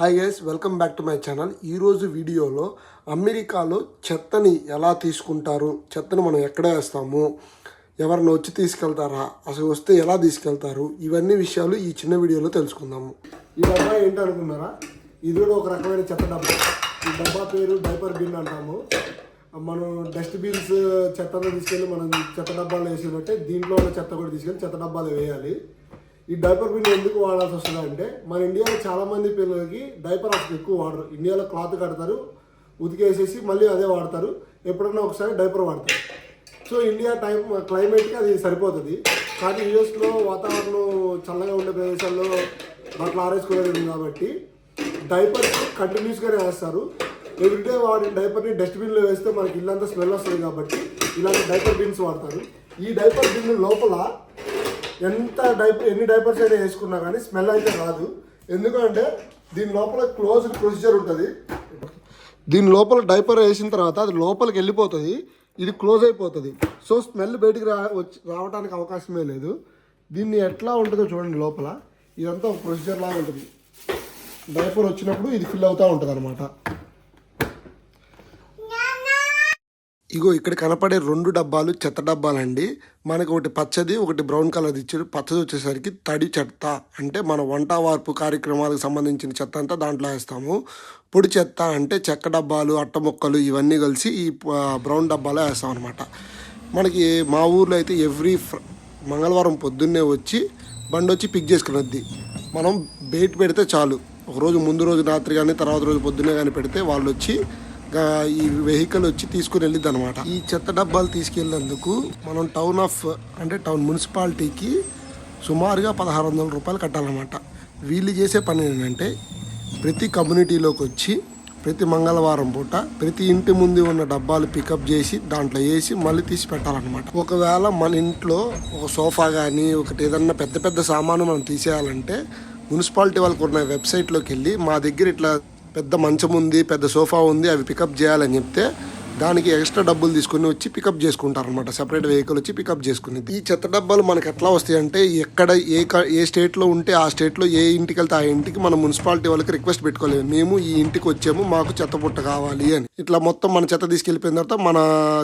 Hi guys welcome back to my channel ఈరోజు వీడియోలో అమెరికాలో చెత్తని ఎలా తీసుకుంటారు? చెత్తని మనం ఎక్కడ వేస్తాము? ఎవరిని వచ్చి తీసుకెళ్తారా? అసలు వస్తే ఎలా తీసుకెళ్తారు? ఇవన్నీ విషయాలు ఈ చిన్న వీడియోలో తెలుసుకుందాము. ఈ డబ్బా ఏంటి అనుకున్నారా ఇది కూడా ఒక రకమైన చెత్త డబ్బా. ఈ డబ్బా పేరు డైపర్ బిన్ అంటాము. మనం డస్ట్బిన్స్ చెత్తను తీసుకెళ్ళి మనం చెత్త డబ్బాలు బట్టి దీంట్లో ఉన్న చెత్త కూడా తీసుకెళ్ళి చెత్త డబ్బాలు వేయాలి. ఈ డైపర్ బిన్ ఎందుకు వాడాల్సి వస్తుంది అంటే మన ఇండియాలో చాలామంది పిల్లలకి డైపర్ అసలు ఎక్కువ వాడరు. ఇండియాలో క్లాత్ కడతారు ఉతికేసేసి మళ్ళీ అదే వాడతారు. ఎప్పుడన్నా ఒకసారి డైపర్ వాడతారు. సో ఇండియా టైం క్లైమేట్కి అది సరిపోతుంది. కానీ యూఎస్లో వాతావరణం చల్లగా ఉండే ప్రదేశాల్లో బట్టలు ఆరేసుకోలేదు కాబట్టి డైపర్స్ కంటిన్యూస్గానే వేస్తారు. ఎవ్రీడే వాడిన డైపర్ని డస్ట్బిన్లో వేస్తే మనకి ఇల్లంతా స్మెల్ వస్తుంది కాబట్టి ఇలాంటి డైపర్ బిన్స్ వాడతారు. ఈ డైపర్ బిన్ లోపల ఎంత డైపర్ ఎన్ని డైపర్స్ అయినా వేసుకున్నా కానీ స్మెల్ అయితే రాదు. ఎందుకంటే దీని లోపల క్లోజ్ ప్రొసీజర్ ఉంటుంది. దీని లోపల డైపర్ వేసిన తర్వాత అది లోపలికి వెళ్ళిపోతుంది. ఇది క్లోజ్ అయిపోతుంది. సో స్మెల్ బయటికి రా వచ్చి రావడానికి అవకాశమే లేదు. దీన్ని ఎట్లా ఉంటుందో చూడండి లోపల. ఇదంతా ఒక ప్రొసీజర్ లాగా ఉంటుంది. డైపర్ వచ్చినప్పుడు ఇది ఫిల్ అవుతూ ఉంటుంది అనమాట ఇగో ఇక్కడ కనపడే రెండు డబ్బాలు చెత్త డబ్బాలండి. మనకు ఒకటి పచ్చది ఒకటి బ్రౌన్ కలర్ ఇచ్చారు. పచ్చది వచ్చేసరికి తడి చెత్త. అంటే మన వంట వార్పు కార్యక్రమాలకు సంబంధించిన చెత్త అంతా దాంట్లో వేస్తాము. పొడి చెత్త అంటే చెక్క డబ్బాలు అట్ట ముక్కలు ఇవన్నీ కలిసి ఈ బ్రౌన్ డబ్బాలో వేస్తాం అనమాట మనకి మా ఊర్లో అయితే ఎవ్రీ మంగళవారం పొద్దున్నే వచ్చి బండి వచ్చి పిక్ చేసుకున్నది. మనం బయట పెడితే చాలు. ఒక రోజు ముందు రోజు రాత్రి కానీ తర్వాత రోజు పొద్దున్నే కానీ పెడితే వాళ్ళు వచ్చి ఈ వెహికల్ వచ్చి తీసుకుని వెళ్ళింది అనమాట ఈ చెత్త డబ్బాలు తీసుకెళ్ళేందుకు మనం టౌన్ ఆఫ్ అంటే టౌన్ మున్సిపాలిటీకి సుమారుగా పదహారు వందల రూపాయలు కట్టాలన్నమాట. వీళ్ళు చేసే పని ఏంటంటే ప్రతి కమ్యూనిటీలోకి వచ్చి ప్రతి మంగళవారం పూట ప్రతి ఇంటి ముందు ఉన్న డబ్బాలు పికప్ చేసి దాంట్లో వేసి మళ్ళీ తీసి పెట్టాలన్నమాట. ఒకవేళ మన ఇంట్లో ఒక సోఫా కానీ ఒకటి ఏదన్నా పెద్ద పెద్ద సామాను మనం తీసేయాలంటే మున్సిపాలిటీ వాళ్ళకు ఉన్న వెబ్సైట్లోకి వెళ్ళి మా దగ్గర ఇట్లా పెద్ద మంచం ఉంది పెద్ద సోఫా ఉంది అవి పికప్ చేయాలని చెప్తే దానికి ఎక్స్ట్రా డబ్బులు తీసుకుని వచ్చి పికప్ చేసుకుంటారు అనమాట సెపరేట్ వెహికల్ వచ్చి పికప్ చేసుకుని ఈ చెత్త డబ్బాలు మనకి ఎట్లా వస్తాయంటే ఎక్కడ ఏ క- ఏ స్టేట్లో ఉంటే ఆ స్టేట్లో ఏ ఇంటికి వెళ్తే ఆ ఇంటికి మన మున్సిపాలిటీ వాళ్ళకి రిక్వెస్ట్ పెట్టుకోలేము. మేము ఈ ఇంటికి వచ్చాము మాకు చెత్త పుట్ట కావాలి అని. ఇట్లా మొత్తం మన చెత్త తీసుకెళ్ళిపోయిన తర్వాత మన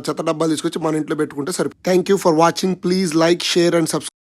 చెత్త డబ్బాలు తీసుకొచ్చి మన ఇంట్లో పెట్టుకుంటే సరే thank you for watching please like share and subscribe